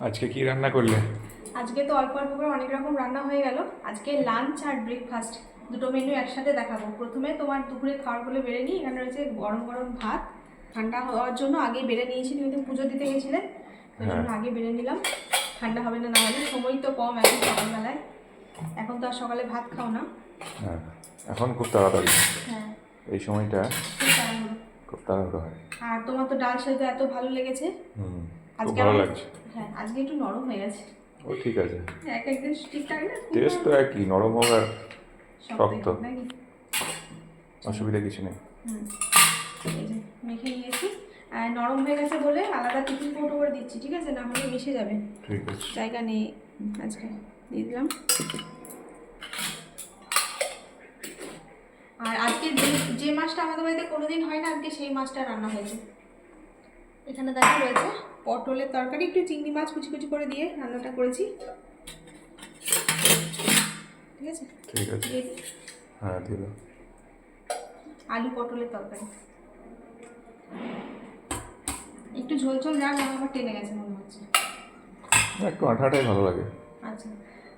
আজকে কি রান্না করলে? আজকে তো অল্প অল্প করে অনেক রকম রান্না হয়ে গেল। আজকে লাঞ্চ আর ব্রেকফাস্ট দুটো মেনু একসাথে দেখাবো। প্রথমে তোমার দুপুরে খাওয়ার খাবারগুলো বেড়ে নিই। এখানে রয়েছে গরম গরম ভাত। ঠান্ডা হওয়ার জন্য আগে বেড়ে নিয়েছি তুমি তো পুজো দিতে গেছিলে ওই জন্য হ্যাঁ। আগে বেড়ে নিলাম। ঠান্ডা হবে না না হলে সময় তো কম এখন সকালবেলায়। এখন তো আর সকালে ভাত খাও না। হ্যাঁ এখন খুব তাড়াতাড়ি। হ্যাঁ। এই সময়টা খুব তাড়াহুড়ো। তাড়াতাড়ি হয়। আর তোমার তো ডাল সেদ্ধ এত ভালো লেগেছে। হুম। আজকে ভালো লাগছে। হ্যাঁ আজকে একটু নরম হয়ে গেছে। ও ঠিক আছে। এক একদিন ঠিকঠাক না খুব টেস্ট তো একই নরম হোক আর শক্ত। অসুবিধা কিছু নেই। মেখে নিয়েছি। আর নরম হয়ে গেছে বলে আলাদা টিফিন কৌটো করে দিচ্ছি ঠিক আছে? না হলে মিশে যাবে। ঠিক আছে। জায়গা নেই আজকে দিয়ে দিলাম। আর আজকে যে যে মাছটা আমাদের বাড়িতে কোনোদিন হয় না আজকে সেই মাছটা রান্না হয়েছে। এখানে দেখা রয়েছে পটলের তরকারি একটু চিংড়ি মাছ কুচি কুচি করে দিয়ে রান্নাটা করেছি। ঠিক আছে? ঠিক আছে। হ্যাঁ দাও। আলু পটলের তরকারি। একটু ঝোল ঝোল যাক আমার টেনে গেছে মনে হচ্ছে। একটু আঠাটাই ভালো লাগে। আচ্ছা।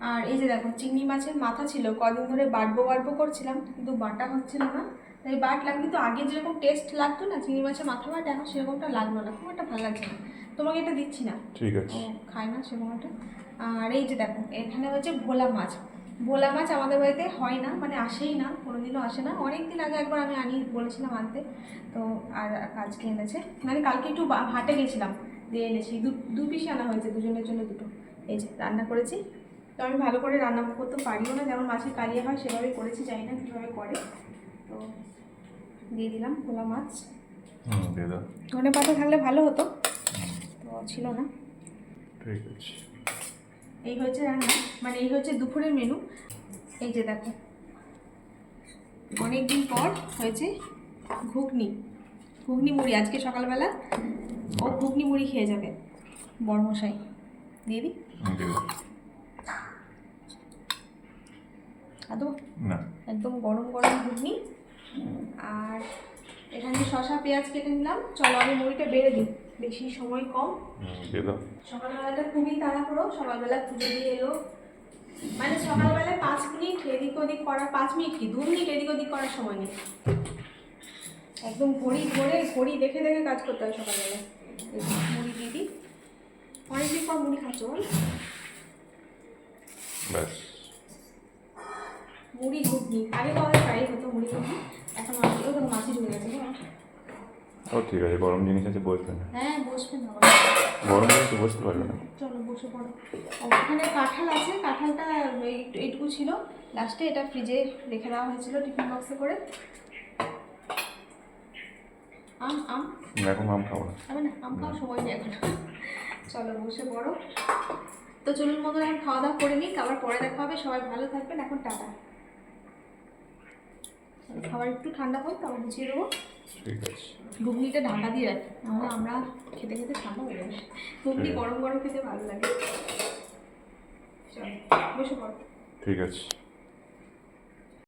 আর এই যে দেখো চিংড়ি মাছের মাথা ছিল কদিন ধরে বাটবো বাটবো করছিলাম কিন্তু বাটা হচ্ছিল না। তাই বাটলাম কিন্তু আগে যেরকম টেস্ট লাগতো না চিংড়ি মাছের মাথা বাটা এখন সেরকমটা লাগল না খুব একটা ভালো লাগছে না। তোমাকে এটা দিচ্ছি না। ঠিক আছে। ও খায় না সেরকমটা আর এই যে দেখো এখানে হচ্ছে ভোলা মাছ। ভোলা মাছ আমাদের বাড়িতে হয় না মানে আসেই না কোনোদিনও আসে না। অনেক দিন আগে একবার আমি আনি বলেছিলাম আনতে। তো আর আজকে এনেছে। মানে কালকে একটু হাটে গেছিলাম দিয়ে এনেছি। দু দু পিসি আনা হয়েছে দুজনের জন্য দুটো। এই যে রান্না করেছি। তো আমি ভালো করে রান্না করতে পারিও না যেমন মাছের কালিয়া হয় সেভাবেই করেছি জানি না কীভাবে করে। তো দিয়ে দিলাম ভোলা মাছ। ধনে পাতা থাকলে ভালো হতো। ছিল না। ঠিক আছে। এই হচ্ছে রান্না মানে এই হচ্ছে দুপুরের মেনু এই যে দেখো অনেক দিন পর হয়েছে ঘুগনি ঘুগনি মুড়ি। আজকে সকালবেলা ও ঘুগনি মুড়ি খেয়ে যাবে বড়মশাই দিয়ে দিই আদৌ? না। একদম গরম গরম ঘুগনি। আর এখানে শশা পেঁয়াজ কেটে নিলাম। চলো আমি মুড়িটা বেড়ে দিই। বেশি সময় কম। সকালবেলাটা খুবই তাড়াহুড়ো। সকালবেলা পুজো দিয়ে এলো। মানে সকালবেলায় পাঁচ মিনিট এদিক ওদিক করার পাঁচ মিনিট কি? দু মিনিট এদিক ওদিক করার সময় নেই। একদম ঘড়ি ধরে ঘড়ি দেখে দেখে কাজ করতে হয় সকালবেলায়। মুড়ি দিয়ে দিই। অনেকদিন পর মুড়ি খাচ্ছ বল? ব্যাস। মুড়ি ঘুগনি। আগে তো আমাদের প্রায়ই হতো মুড়ি ঘুগনি এখন মাছগুলো তো মাছি ঢুকে গেছে? ও ঠিক আছে গরম জিনিস আছে বসবে না। হ্যাঁ বসবে না। গরম জিনিস তো বসতে পারবে না। চলো বসে পড়ো। ওখানে কাঁঠাল আছে কাঁঠালটা এই- এইটুকু ছিল। লাস্টে এটা ফ্রিজে রেখে দেওয়া হয়েছিল টিফিন বক্সে করে। আম আম? এখন আম খাব না। না? আম খাওয়ার সময় নেই এখন। চলো বসে পড়ো। তো চলুন মতো এখন খাওয়া দাওয়া করে নিই আবার পরে দেখা হবে। সবাই ভালো থাকবেন এখন টাটা। খাবার একটু ঠান্ডা হয় তারপর গুছিয়ে দেবো ঠিক আছে। ঘুগনিটা ঢাকা দিয়ে রাখি নাহলে আমরা খেতে খেতে ঠান্ডা হয়ে যাবে। ঘুগনি গরম গরম খেতে ভালো লাগে। চল বসে পড়ো। ঠিক আছে।